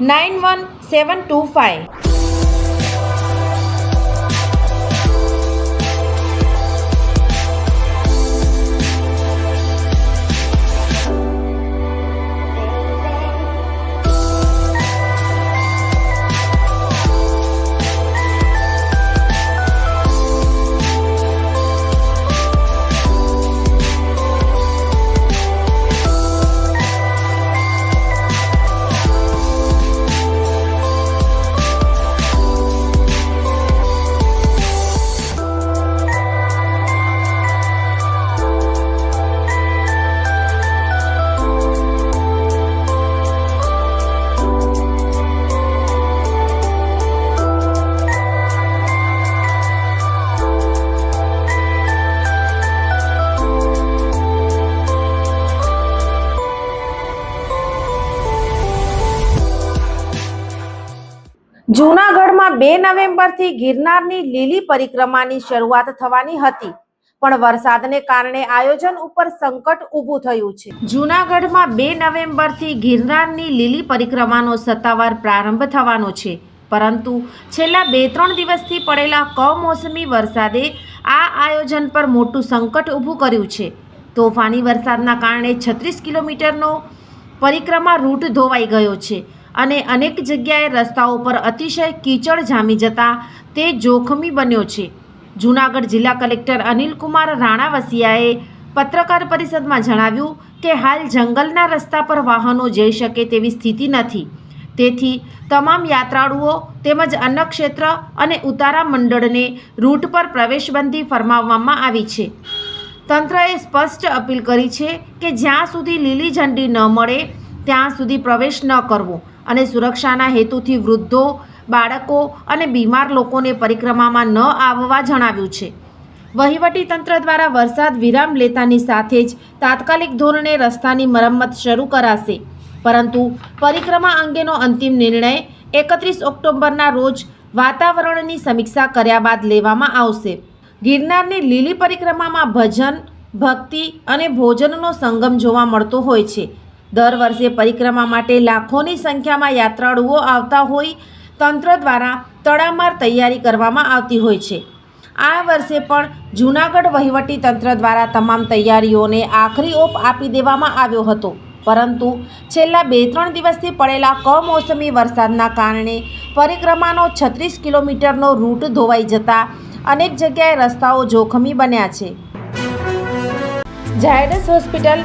nine one seven two five જૂનાગઢમાં બે નવેમ્બરથી ગિરનારની લીલી પરિક્રમાની શરૂઆત થવાની હતી, પણ વરસાદને કારણે આયોજન ઉપર સંકટ ઊભું થયું છે. જૂનાગઢમાં બે નવેમ્બરથી ગિરનારની લીલી પરિક્રમાનો સત્તાવાર પ્રારંભ થવાનો છે, પરંતુ છેલ્લા બે ત્રણ દિવસથી પડેલા કમોસમી વરસાદે આ આયોજન પર મોટું સંકટ ઊભું કર્યું છે. તોફાની વરસાદના કારણે છત્રીસ કિલોમીટરનો પરિક્રમા રૂટ ધોવાઈ ગયો છે. અને અનેક જગ્યાએ રસ્તાઓ પર અતિશય કીચડ જામી જતા તે જોખમી બન્યો છે. જૂનાગઢ જિલ્લા કલેક્ટર અનિલકુમાર રાણાવસિયાએ પત્રકાર પરિષદમાં જણાવ્યું કે હાલ જંગલના રસ્તા પર વાહનો જઈ શકે તેવી સ્થિતિ નથી. તેથી તમામ યાત્રાળુઓ તેમજ અન્ય ક્ષેત્ર અને ઉતારા મંડળને રૂટ પર પ્રવેશબંધી ફરમાવવામાં આવી છે. તંત્રએ સ્પષ્ટ અપીલ કરી છે કે જ્યાં સુધી લીલી ઝંડી ન મળે, ત્યાં સુધી પ્રવેશ ન કરવો. અને સુરક્ષાના હેતુથી વૃદ્ધો, બાળકો અને બીમાર લોકોને પરિક્રમામાં ન આવવા જણાવ્યું છે. વહીવટી તંત્ર દ્વારા વરસાદ વિરામ લેતાની સાથે જ તાત્કાલિક ધોરણે રસ્તાની મરમ્મત શરૂ કરાશે. પરંતુ પરિક્રમા અંગેનો અંતિમ નિર્ણય એકત્રીસ ઓક્ટોબરના રોજ વાતાવરણની સમીક્ષા કર્યા બાદ લેવામાં આવશે. ગિરનારની લીલી પરિક્રમામાં ભજન, ભક્તિ અને ભોજનનો સંગમ જોવા મળતો હોય છે. દર વર્ષે પરિક્રમા માટે લાખોની સંખ્યામાં યાત્રાળુઓ આવતા હોય, તંત્ર દ્વારા તડામાર તૈયારી કરવામાં આવતી હોય છે. આ વર્ષે પણ જૂનાગઢ વહીવટી તંત્ર દ્વારા તમામ તૈયારીઓને આખરી ઓપ આપી દેવામાં આવ્યો હતો. પરંતુ છેલ્લા બે ત્રણ દિવસથી પડેલા કમોસમી વરસાદના કારણે પરિક્રમાનો છત્રીસ કિલોમીટરનો રૂટ ધોવાઈ જતા અનેક જગ્યાએ રસ્તાઓ જોખમી બન્યા છે. ઝાયડસ હોસ્પિટલ